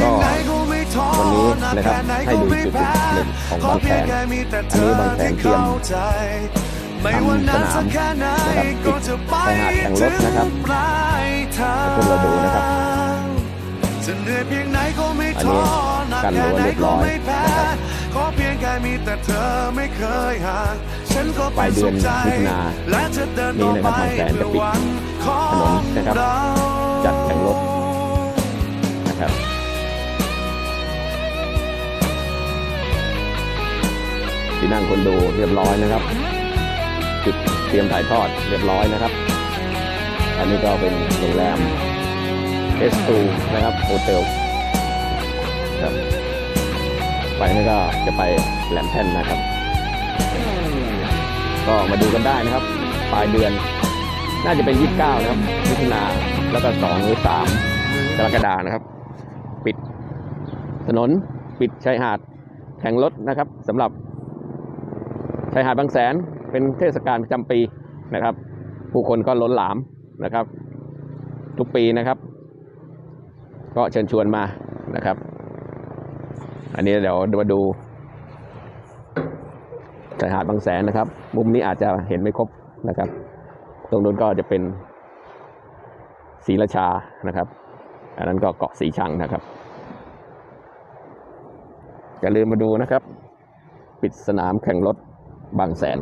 ก็วันนี้นะครับให้ดูจุดหนึ่งของบางแสนอันนี้บางแสนเตรียมทำสนามนะครับปิดชายหาดแข่งรถนะครับให้พวกเราดูนะครับจะเหนื่อยเพียงไหนก็ไม่อันท้นี้อหนักกันแค่รั้วไหนเรียบก็ร้อยไม่แพ้นะครับขอเพียงแค่มีแต่เธอไม่เคยห่างฉันก็ปเดืสุอนขใจมิถุนาและจะเดินนี้ต่อนะคไปรับบางแสนจะปิดเพื่อวันของถนนนะครับเรา ที่นั่งคนดูเรียบร้อยนะครับ จุดเตรียมถ่ายทอดเรียบร้อยนะครับ อันนี้ก็เป็นโรงแรมเอสตูนะครับโฮเทลครับไปนี่ก็จะไปแหลมแท่นนะครับ ก็มาดูกันได้นะครับ ปลายเดือน น่าจะเป็น 29 นะครับมิถุนาแล้วก็ 2 หรือ 3 กรกฎานะครับ ปิดถนนปิดชายหาดแข่งรถนะครับสำหรับ ชายหาดบางแสนเป็นเทศกาลประจำปีนะครับ ผู้คนก็ล้นหลามนะครับ ทุกปีนะครับ ก็เชิญชวนมานะครับ อันนี้เดี๋ยวมาดูชายหาดบางแสนนะครับ มุมนี้อาจจะเห็นไม่ครบนะครับ ตรงนู้นก็จะเป็นศรีราชานะครับ อันนั้นก็เกาะสีชังนะครับอย่าลืมมาดูนะครับ ปิดสนามแข่งรถ บางแสน